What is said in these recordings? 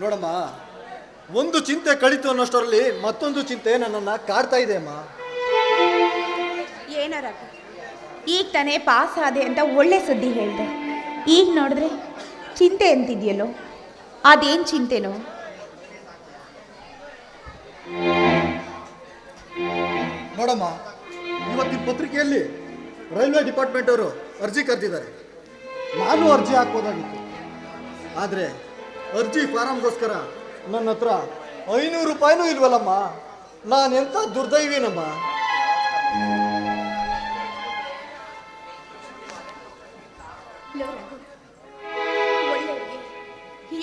ನೋಡಮ್ಮ ಒಂದು ಚಿಂತೆ ಕಳಿತು ಅನ್ನೋಷ್ಟರಲ್ಲಿ ಮತ್ತೊಂದು ಚಿಂತೆ ನನ್ನನ್ನು ಕಾಡ್ತಾ ಇದೆ ಅಮ್ಮ. ಏನಾರ ಈಗ ತಾನೇ ಪಾಸ್ ಆದೆ ಅಂತ ಒಳ್ಳೆ ಸುದ್ದಿ ಹೇಳಿದೆ. ಈಗ ನೋಡಿದ್ರೆ ಚಿಂತೆ ಅಂತಿದ್ಯಲ್ಲೋ? ಅದೇನು ಚಿಂತೆನೋ? ನೋಡಮ್ಮ ಇವತ್ತಿನ ಪತ್ರಿಕೆಯಲ್ಲಿ ರೈಲ್ವೆ ಡಿಪಾರ್ಟ್ಮೆಂಟ್ ಅವರು ಅರ್ಜಿ ಕರೆದಿದ್ದಾರೆ. ನಾನು ಅರ್ಜಿ ಹಾಕ್ಬೋದಾಗಿತ್ತು. ಆದರೆ ಅರ್ಜಿ ಫಾರಮ್ಗೋಸ್ಕರ ನನ್ನ ಹತ್ರ ಐನೂರು ರೂಪಾಯಿನೂ ಇಲ್ವಲ್ಲಮ್ಮ? ನಾನು ನಾನೆಂಥ ದುರ್ದೈವಿನಮ್ಮ?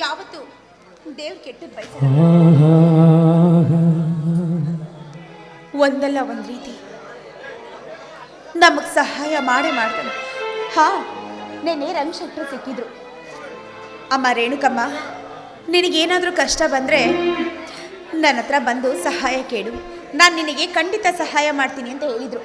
ಯಾವತ್ತು ದೇವ್ರು ಕೆಟ್ಟದ್ದು ಬಯಸ ಒಂದಲ್ಲ ಒಂದು ರೀತಿ. ನಮಗೆ ಸಹಾಯ ಮಾಡೇ ಮಾಡ್ತಾನೆ. ಹಾ ನೆನ್ನೆ ರಂಗ್ ಶೆಟ್ಟರು ಸಿಕ್ಕಿದ್ರು. ಅಮ್ಮ ರೇಣುಕಮ್ಮ ನಿನಗೇನಾದರೂ ಕಷ್ಟ ಬಂದರೆ ನನ್ನ ಹತ್ರ ಬಂದು ಸಹಾಯ ಕೇಳು. ನಾನು ನಿನಗೆ ಖಂಡಿತ ಸಹಾಯ ಮಾಡ್ತೀನಿ ಅಂತ ಹೇಳಿದರು.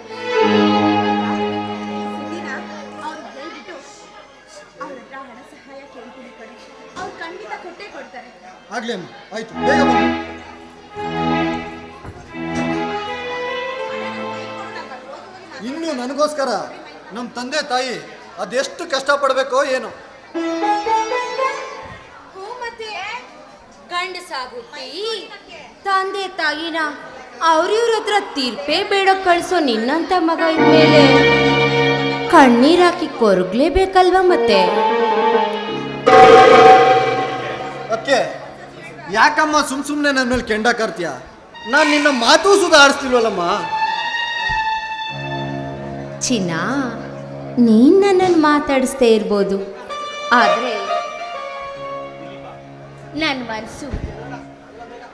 ಆಯ್ತು, ಬೇಗ ಇನ್ನು ನನಗೋಸ್ಕರ ನಮ್ಮ ತಂದೆ ತಾಯಿ ಅದೆಷ್ಟು ಕಷ್ಟಪಡಬೇಕೋ ಏನೋ. ಗಂಡಸಾಗುತ್ತಿ ತಂದೆ ತಾಯಿನ ಅವ್ರಿವ್ರ ಹತ್ರ ತೀರ್ಪೇ ಬೇಡ ಕಳ್ಸೋ ನಿನ್ನಂತ ಮಗ ಇದ್ಮೇಲೆ. ಕಣ್ಣೀರಾಕಿ ಕೊರಗ್ಲೇಬೇಕಲ್ವಾ ಮತ್ತೆ? ಓಕೆ ಯಾಕಮ್ಮ ಸುಮ್ ಸುಮ್ಮನೆ ನನ್ನ ಮೇಲೆ ಕೆಂಡ ಕರ್ತೀಯ? ನಾನು ನಿನ್ನ ಮಾತು ಸುಧಾರಿಸ್ತಿಲ್ವಲ್ಲಮ್ಮ? ಚಿನ್ನ ನೀನ್ ನನ್ನನ್ನು ಮಾತಾಡಿಸ್ತೇ ಇರ್ಬೋದು. ಆದ್ರೆ ನನ್ನ ಮನಸ್ಸು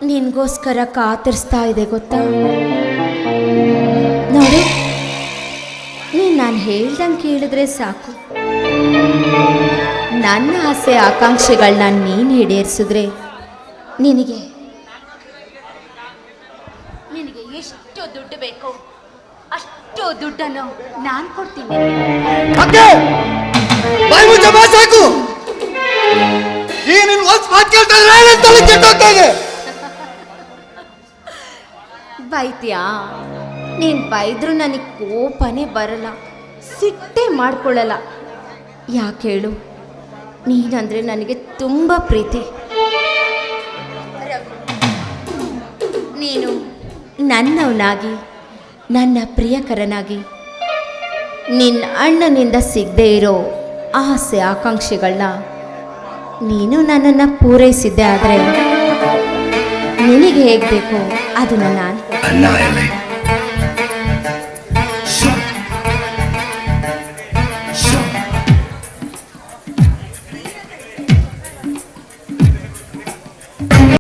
ನಿನ್ಗೋಸ್ಕರ ಕಾತರಿಸ್ತಾ ಇದೆ ಗೊತ್ತಾ? ನೋಡು, ನೀನು ನಾನು ಹೇಳ್ದಂಗೆ ಕೇಳಿದ್ರೆ ಸಾಕು. ನನ್ನ ಆಸೆ ಆಕಾಂಕ್ಷೆಗಳನ್ನ ನೀನು ಈಡೇರಿಸಿದ್ರೆ ನಿನಗೆ ನಿನಗೆ ಎಷ್ಟು ದುಡ್ಡು ಬೇಕೋ ಅಷ್ಟು ದುಡ್ಡನ್ನು ನಾನು ಕೊಡ್ತೀನಿ. ಸಾಕು. ಈ ಮಾತು ಕೇಳ್ತಾ ತಲೆ ಇದೆ. ಬೈತ್ಯಾ ನೀನು ಬೈದ್ರು ನನಗೆ ಕೋಪನೇ ಬರಲ್ಲ. ಸಿಟ್ಟೇ ಮಾಡ್ಕೊಳ್ಳಲ್ಲ ಯಾಕೆ ಹೇಳು? ನೀನಂದ್ರೆ ನನಗೆ ತುಂಬ ಪ್ರೀತಿ. ನೀನು ನನ್ನವನಾಗಿ, ನನ್ನ ಪ್ರಿಯಕರನಾಗಿ, ನಿನ್ನ ಅಣ್ಣನಿಂದ ಸಿಗದೇ ಇರೋ ಆಸೆ ಆಕಾಂಕ್ಷೆಗಳನ್ನ ನೀನು ನನ್ನನ್ನು ಪೂರೈಸಿದ್ದೆ ಆದರೆ ನಿನಗೆ ಹೇಗೆ ಬೇಕೋ ಅದನ್ನು ನಾನು annihilate.